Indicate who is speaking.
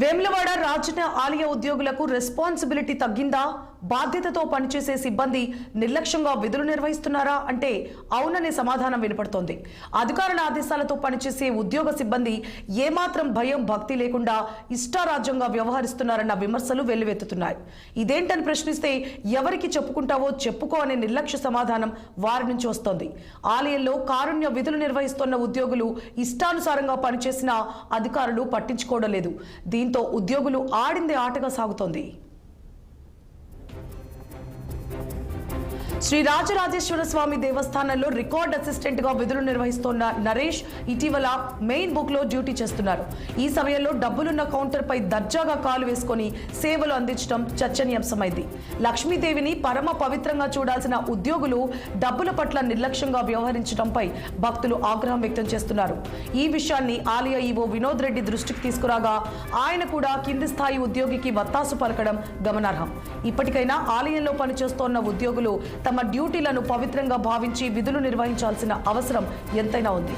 Speaker 1: వేములవాడ రాజన్న ఆలయ ఉద్యోగులకు రెస్పాన్సిబిలిటీ తగ్గిందా? బాధ్యతతో పనిచేసే సిబ్బంది నిర్లక్ష్యంగా విధులు నిర్వహిస్తున్నారా అంటే అవుననే సమాధానం వినపడుతోంది. అధికారుల ఆదేశాలతో పనిచేసే ఉద్యోగ సిబ్బంది ఏమాత్రం భయం భక్తి లేకుండా ఇష్టారాజ్యంగా వ్యవహరిస్తున్నారన్న విమర్శలు వెల్లువెత్తుతున్నాయి. ఇదేంటని ప్రశ్నిస్తే ఎవరికి చెప్పుకుంటావో చెప్పుకో అనే నిర్లక్ష్య సమాధానం వారి నుంచి వస్తోంది. ఆలయంలో కారుణ్య విధులు నిర్వహిస్తున్న ఉద్యోగులు ఇష్టానుసారంగా పనిచేసిన అధికారులు పట్టించుకోవడం లేదు. దీంతో ఉద్యోగులు ఆడింది ఆటగా సాగుతోంది. శ్రీ రాజరాజేశ్వర స్వామి దేవస్థానంలో రికార్డ్ అసిస్టెంట్గా విధులు నిర్వహిస్తోన్న నరేష్ ఇటీవల మెయిన్ బుక్లో డ్యూటీ చేస్తున్నారు. ఈ సమయంలో డబ్బులున్న కౌంటర్ పై దర్జాగా కాలు వేసుకొని సేవలు అందించడం చర్చనీయాంశమైంది. లక్ష్మీదేవిని పరమ పవిత్రంగా చూడాల్సిన ఉద్యోగులు డబ్బుల పట్ల నిర్లక్ష్యంగా వ్యవహరించడంపై భక్తులు ఆగ్రహం వ్యక్తం చేస్తున్నారు. ఈ విషయాన్ని ఆలయ ఈవో వినోద్ రెడ్డి దృష్టికి తీసుకురాగా ఆయన కూడా కింది స్థాయి ఉద్యోగికి వత్తాసు పలకడం గమనార్హం. ఇప్పటికైనా ఆలయంలో పనిచేస్తోన్న ఉద్యోగులు తమ తమ డ్యూటీలను పవిత్రంగా భావించి విధులు నిర్వహించాల్సిన అవసరం ఎంతైనా ఉంది.